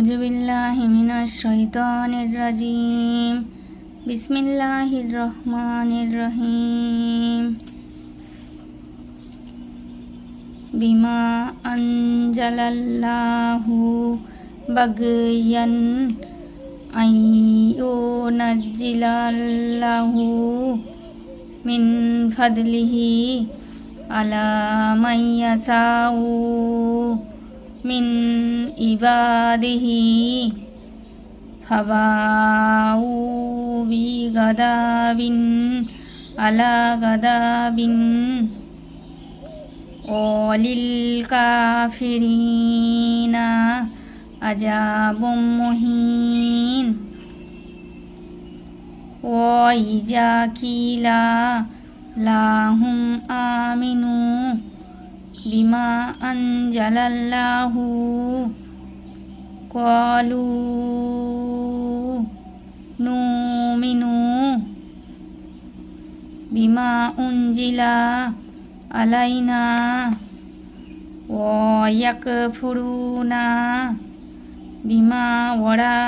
أعوذ بالله من الشيطان الرجيم بسم الله الرحمن الرحيم بما أنزل الله بغيا أن ينزل الله من فضله على من يشاء من عباده فباءوا بغضب على غضب وللكافرين عذاب مهين وإذا قيل لهم آمنوا বিমা আনজালাল্লাহু কলু নুমিনু বিমা উঞ্জিলা আলাইনা ওয়াকফুরুনা বিমা ওরা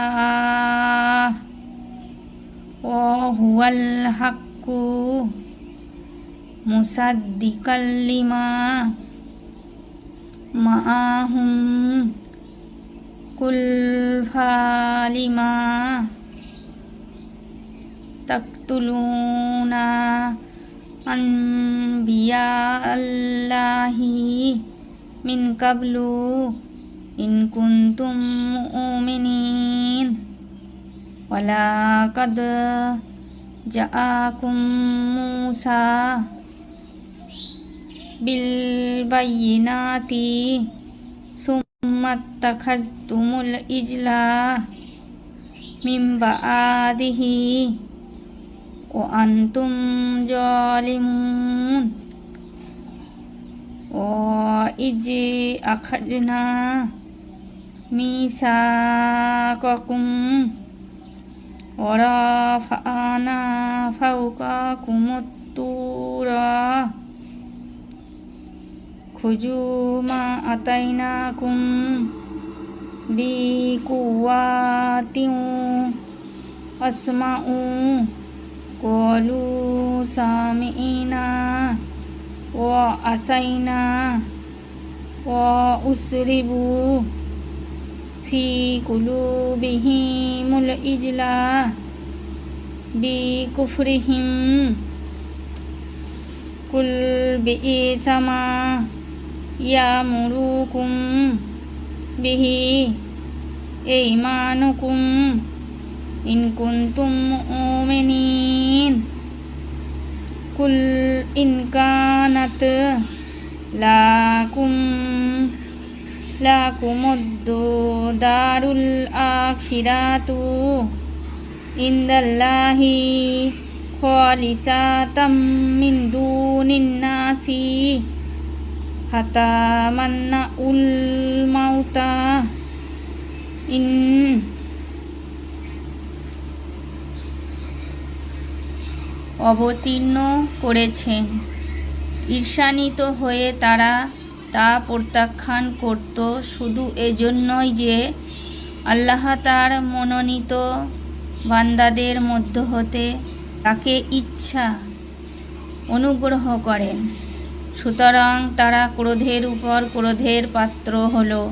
ও হুয়াল হাক্কু মুসাদ্দিকাল্লিমা মাহুম কুলফালিমা তক্তুলুনা আনবিয়া আল্লাহি মিন কাবলু ইন কুন্তুম মুমিনিন ওয়ালা কাদ জাআকুম মুসা بالبينات ثم اتخذتم الإجل من بعده وأنتم ظالمون وإذ أخذنا ميثاقكم ورفعنا فوقكم الطور خذوا ما أتيناكم بقوات واسمعوا قالوا سامعنا وعصينا وأسربوا في قلوبهم الإجلاء بكفرهم قل بئس ما ইয়ামুরুকুম বিহি এইমানুকুম ইনকুন্তুম মুমিনিন কুল ইনকানাত লাকুম, লাকুমুদ্দু দারুল আখিরাতু ইন্দাল্লাহি খালিসাতাম মিন দুনিন নাসি হতামান্না উল মাউতা ইন অবতীর্ণ করেছেন। ঈর্ষানিত হয়ে তারা তা প্রত্যাখ্যান করত শুধু এজন্যই যে আল্লাহ তার মনোনীত বান্দাদের মধ্য হতে তাকে ইচ্ছা অনুগ্রহ করেন। সুতরাং তারা ক্রোধের উপর ক্রোধের পাত্র হল।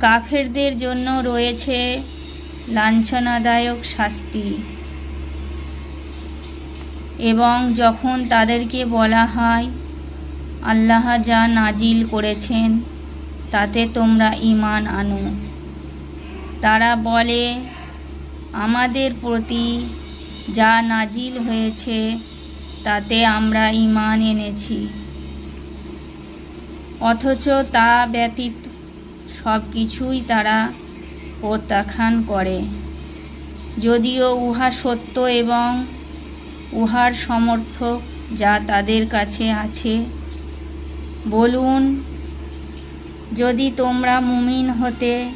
কাফেরদের জন্য রয়েছে লাঞ্ছনাদায়ক শাস্তি। এবং যখন তাদেরকে বলা হয়, আল্লাহ যা নাজিল করেছেন, তাতে তোমরা ঈমান আনো। তারা বলে, আমাদের প্রতি যা নাজিল হয়েছে তাতে আমরা ঈমান এনেছি। অথচ তা ব্যতীত সব কিছুই তারা প্রত্যাখ্যান করে। যদিও উহা সত্য এবং উহার সমর্থক যা তাদের কাছে আছে, বলুন, যদি তোমরা মুমিন হতে,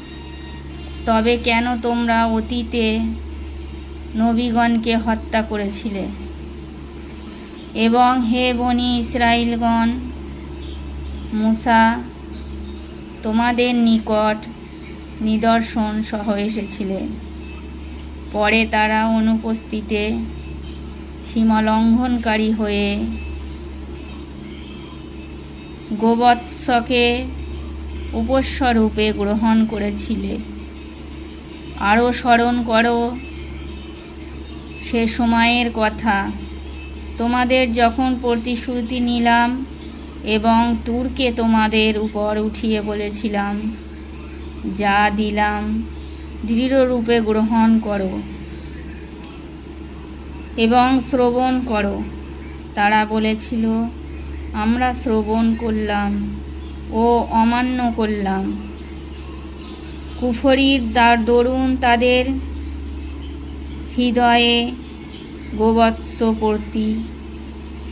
তবে কেন তোমরা অতীতে নবীগণকে হত্যা করেছিলে? এবং হে বনি ইসরায়েলগণ মুসা, তোমাদের নিকট নিদর্শন সহ এসেছিলেন পরে তারা অনুপস্থিতে সীমালঙ্ঘনকারী হয়ে গোবৎসকে উপস্বরূপে গ্রহণ করেছিলে। আরও স্মরণ করো, সে সময়ের কথা। তোমাদের যখন প্রতিশ্রুতি নিলাম এবং তুরকে তোমাদের উপর উঠিয়ে বলেছিলাম, যা দিলাম, দৃঢ়রূপে গ্রহণ করো এবং শ্রবণ করো। তারা বলেছিল, আমরা শ্রবণ করলাম ও অমান্য করলাম। কুফরির দ্বার দরুন তাদের হৃদয়ে গোবৎস প্রতি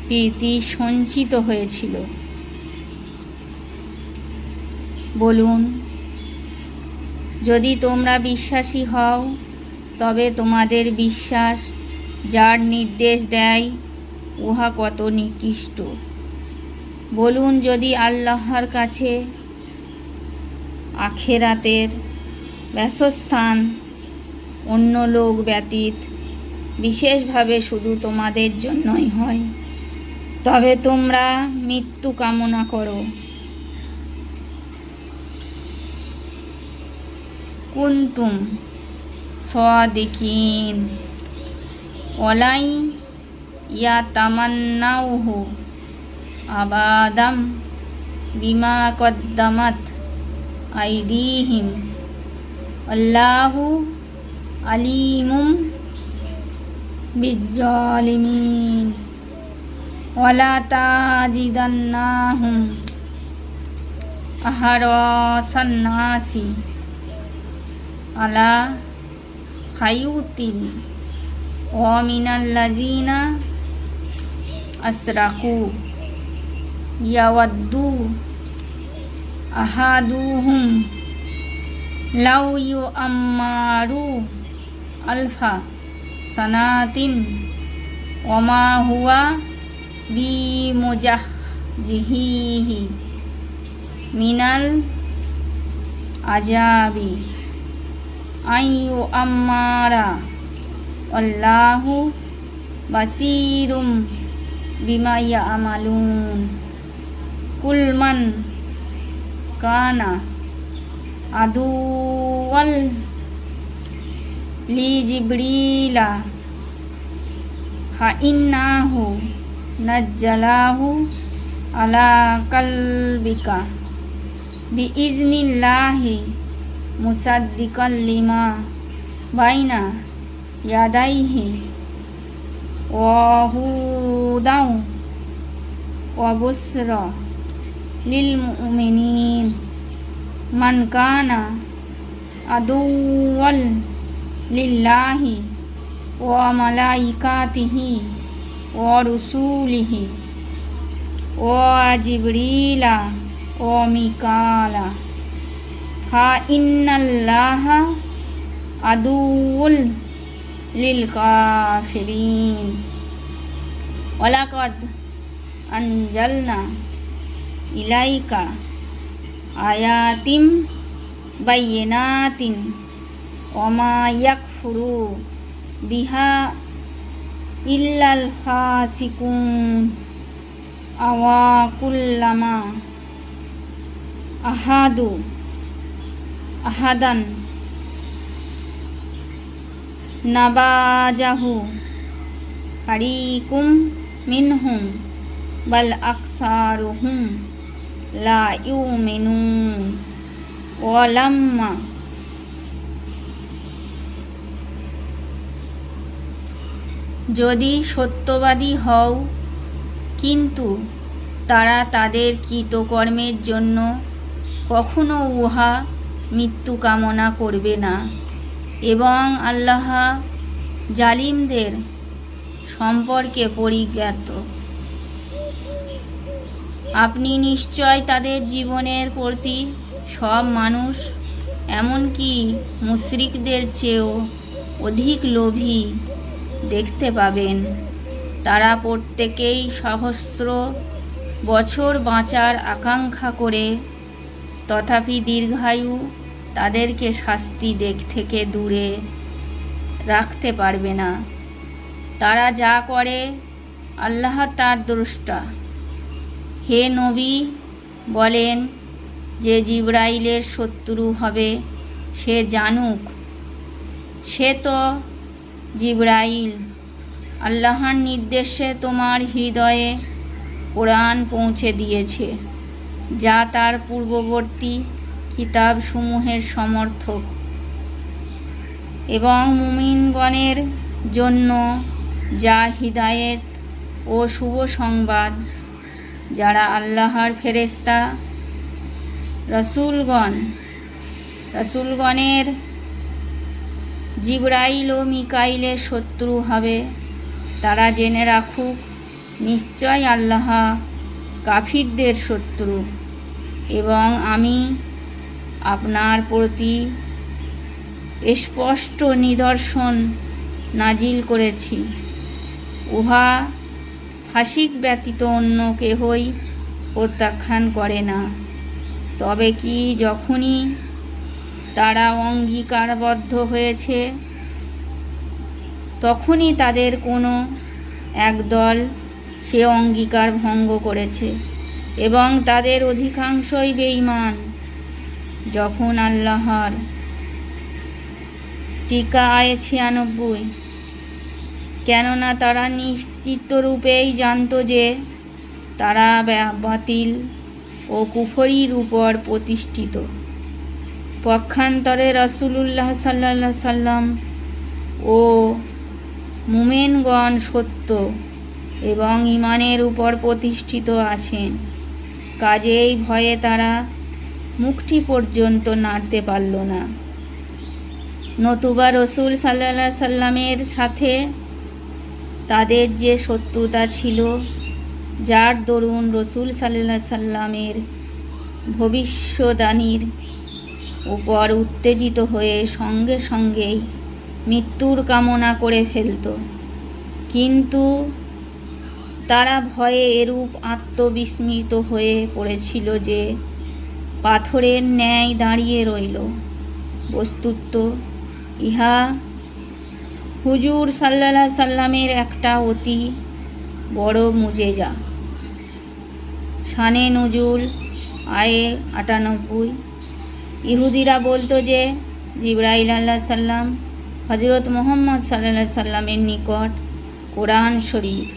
প্রীতি সঞ্চিত হয়েছিল। বলুন, যদি তোমরা বিশ্বাসী হও, তবে তোমাদের বিশ্বাস যার নির্দেশ দেয়, উহা কত নিকৃষ্ট। বলুন, যদি আল্লাহর কাছে আখেরাতের ব্যাসস্থান অন্য লোক ব্যতীত বিশেষভাবে শুধু তোমাদের জন্যই হয়। তবে তোমরা মৃত্যু কামনা করো। কুন্তুম সাদিকিন ওলাই ইয়া তামান্নাউহু আবাদাম বিমা কদ্দামাত আইদিহিম। আল্লাহু আলিমুম বিজ্জালিমিন। ওয়ালা তাজিদান্নাহুম আহারসান্নাসি আলা খায়ুতিল ওয়ামিনাল্লাজিনা আসরাকু ইয়াওয়াদ্দু আহাদুহুম লাউ ইউ আম্মারু আলফা। সানাতিন ওমা হুয়া বি মুজাহ জিহিহি মিনাল আজাবি আইয়ু আম্মারা আল্লাহু বাসিরুম বিমা ইয়ামালুন কুলমান কানা আদুয়াল लीजिब्रीला ख़न्नाहु हाँ, नज्जलाहु अला कल्बिका। बिइज़्निल्लाहि मुसद्दिकल लिमा। बैना यादैहि वहुदौ वबुस्रा। लिलमुमिनीन। मन काना अदुवल। লিল্লাহি ওয়া মালাইকাতিহি ওয়া রুসুলিহি ওয়া জিবরিলা ওয়া মিকালা। ফা ইন্নাল্লাহা আদুউল লিল কাফিরিন আনজালনা ইলাইকা আয়াতিম বাইয়িনাতিন। ওমা ইয়াকফুরু বিহা ইল্লাল ফাসিকুন আওয়া কুল্লামা আহাদু আহাদান নাবাজাহু হারিকুম মিনহুম বাল আকসারুহুম লা ইউমিনুন ওয়ালাম্মা যদি সত্যবাদী হও, কিন্তু তারা তাদের কৃতকর্মের জন্য কখনো উহা মৃত্যু কামনা করবে না এবং আল্লাহ জালিমদের সম্পর্কে পরিজ্ঞাত। আপনি নিশ্চয় তাদের জীবনের প্রতি সব মানুষ, এমনকি মুশরিকদের চেয়েও অধিক লোভী দেখতে পাবেন। তারা প্রত্যেকেই সহস্র বছর বাঁচার আকাঙ্ক্ষা করে। তথাপি দীর্ঘায়ু তাদেরকে শাস্তি দিক থেকে দূরে রাখতে পারবে না। তারা যা করে, আল্লাহ তার দ্রষ্টা। হে নবী, বলেন যে জিব্রাইলের শত্রু হবে, সে জানুক। সে তো জিব্রাইল, আল্লাহর নির্দেশে তোমার হৃদয়ে কোরআন পৌঁছে দিয়েছে, যা তার পূর্ববর্তী কিতাবসমূহের সমর্থক। এবং মুমিনগণের জন্য যা হিদায়েত ও শুভ সংবাদ, যারা আল্লাহর ফেরেস্তা রসুলগণ, রসুলগণের জিব্রাইল ও মিকাইলের শত্রু হবে। তারা জেনে রাখুক, নিশ্চয় আল্লাহ কাফিরদের শত্রু। এবং আমি আপনার প্রতি স্পষ্ট নিদর্শন নাজিল করেছি। উহা ফাসিক ব্যতীত অন্য কেহই প্রত্যাখ্যান করে না। তবে কি যখনই তারা অঙ্গীকারবদ্ধ হয়েছে। তখনই তাদের কোনো একদল সে অঙ্গীকার ভঙ্গ করেছে এবং তাদের অধিকাংশই বেঈমান। যখন আল্লাহর টিকা আয় ছিয়ানব্বই, কেননা তারা নিশ্চিত রূপেই জানতো যে তারা বাতিল ও কুফরির উপর প্রতিষ্ঠিত। পক্ষান্তরে রাসূলুল্লাহ সাল্লাল্লাহ সাল্লাম ও মুমেনগণ সত্য এবং ইমানের উপর প্রতিষ্ঠিত আছেন। কাজেই ভয়ে তারা মুখটি পর্যন্ত নাড়তে পারল না। নতুবা রসুল সাল্লাল্লাহ সাল্লামের সাথে তাদের যে শত্রুতা ছিল, যার দরুন রসুল সাল্লাল্লাহ সাল্লামের ভবিষ্যদানীর উপর উত্তেজিত হয়ে সঙ্গে সঙ্গেই মৃত্যুর কামনা করে ফেলত। কিন্তু তারা ভয়ে এরূপ আত্মবিস্মৃত হয়ে পড়েছিল যে পাথরের ন্যায় দাঁড়িয়ে রইল। বস্তুত ইহা হুজুর সাল্লাল্লাহ সাল্লামের একটা অতি বড় মুজেজা। সানে নজুল, আয়ে আটানব্বই ইহুদিরা বলতো যে জিব্রাইল আল্লাহ সাল্লাম হজরত মোহাম্মদ সাল্লাহ সাল্লামের নিকট কোরআন শরীফ।